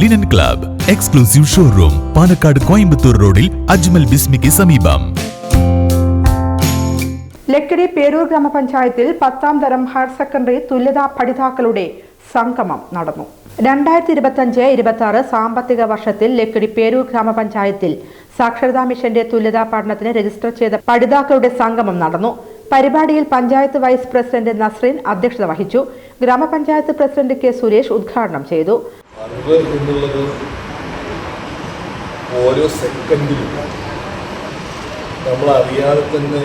Linen club exclusive showroom Palakkad Coimbatore റോഡിൽ അജ്മൽ ബിസ്മിക്ക് സമീപം ലക്കിടി പേരൂർ ഗ്രാമപഞ്ചായത്തിൽ പത്താം തരം ഹയർ സെക്കൻഡറി തുല്യതാ പഠിതാക്കളുടെ സംഗമം നടന്നു. രണ്ടായിരത്തി ഇരുപത്തഞ്ച് ഇരുപത്തി ആറ് സാമ്പത്തിക വർഷത്തിൽ ലക്കിടി പേരൂർ ഗ്രാമപഞ്ചായത്തിൽ സാക്ഷരതാ മിഷന്റെ തുല്യതാ പഠനത്തിന് രജിസ്റ്റർ ചെയ്ത പഠിതാക്കളുടെ സംഗമം നടന്നു. പരിപാടിയിൽ പഞ്ചായത്ത് വൈസ് പ്രസിഡന്റ് നസ്രീൻ അധ്യക്ഷത വഹിച്ചു. ഗ്രാമപഞ്ചായത്ത് പ്രസിഡന്റ് കെ സുരേഷ് ഉദ്ഘാടനം ചെയ്തു. അറിവ് എന്നുള്ളത് ഓരോ സെക്കൻഡിലും. നമ്മൾ അറിയാതെ തന്നെ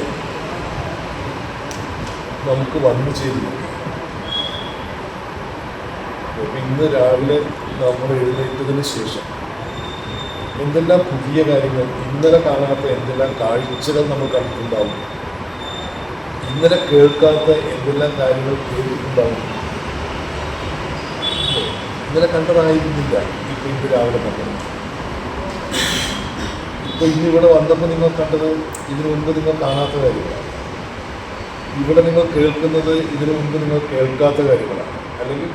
നമുക്ക് വന്നു ചേരുന്നു. ഇന്ന് രാവിലെ നമ്മൾ എഴുന്നേറ്റതിന് ശേഷം എന്തെല്ലാം പുതിയ കാര്യങ്ങൾ ഇന്നലെ കാണാത്ത എന്തെല്ലാം കാഴ്ചകൾ നമ്മൾ കണ്ടിട്ടുണ്ടാവും? ഇന്നലെ കേൾക്കാത്ത എന്തെല്ലാം കാര്യങ്ങൾ കേട്ടിട്ടുണ്ടാവും? ഇന്നലെ കണ്ടതായിരുന്നില്ല. ഇപ്പൊ ഇന്ന് രാവിലെ കണ്ടത്. ഇപ്പൊ ഇന്ന് ഇവിടെ വന്നപ്പോൾ നിങ്ങൾ കണ്ടത് ഇതിനു മുൻപ് നിങ്ങൾ കാണാത്ത കാര്യങ്ങളാണ്. ഇവിടെ നിങ്ങൾ കേൾക്കുന്നത് ഇതിനു മുൻപ് നിങ്ങൾ കേൾക്കാത്ത കാര്യങ്ങളാണ്. അല്ലെങ്കിൽ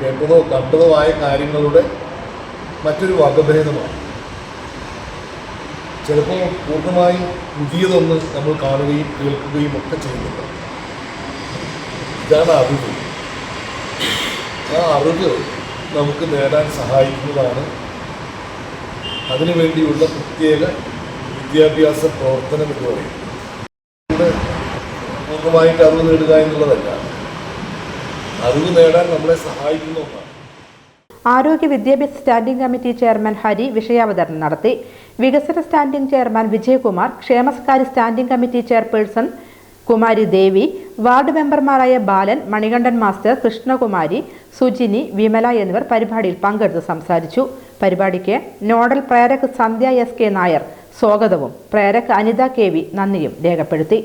കേട്ടതോ കണ്ടതോ ആയ കാര്യങ്ങളുടെ മറ്റൊരു വകഭേദമാണ്. ചിലപ്പോൾ പൂർണമായും പുതിയതൊന്ന് നമ്മൾ കാണുകയും കേൾക്കുകയും ഒക്കെ ചെയ്യുന്നുണ്ട്. ഇതാണ് അറിവ് ആ അറിവ് നമുക്ക് നേടാൻ സഹായിക്കുന്നതാണ്. അതിനുവേണ്ടിയുള്ള പ്രത്യേക വിദ്യാഭ്യാസ പ്രവർത്തനം എന്ന് ഇവിടെ പൂർണമായിട്ട് അറിവ് നേടുക എന്നുള്ളതല്ല. അറിവ് നേടാൻ നമ്മളെ സഹായിക്കുന്ന ഒന്നാണ്. ആരോഗ്യ വിദ്യാഭ്യാസ സ്റ്റാൻഡിംഗ് കമ്മിറ്റി ചെയർമാൻ ഹരി വിഷയാവതരണം നടത്തി. വികസന standing chairman Vijayakumar ക്ഷേമസ്കാരി standing committee chairperson Kumari Devi ward മെമ്പർമാരായ ബാലൻ മണികണ്ഠൻ മാസ്റ്റർ കൃഷ്ണകുമാരി സുജിനി വിമല എന്നിവർ പരിപാടിയിൽ പങ്കെടുത്ത് സംസാരിച്ചു. പരിപാടിക്ക് nodal prerak Sandhya S K Nair സ്വാഗതവും. പ്രേരക് അനിത കെ വി നന്ദിയും രേഖപ്പെടുത്തി.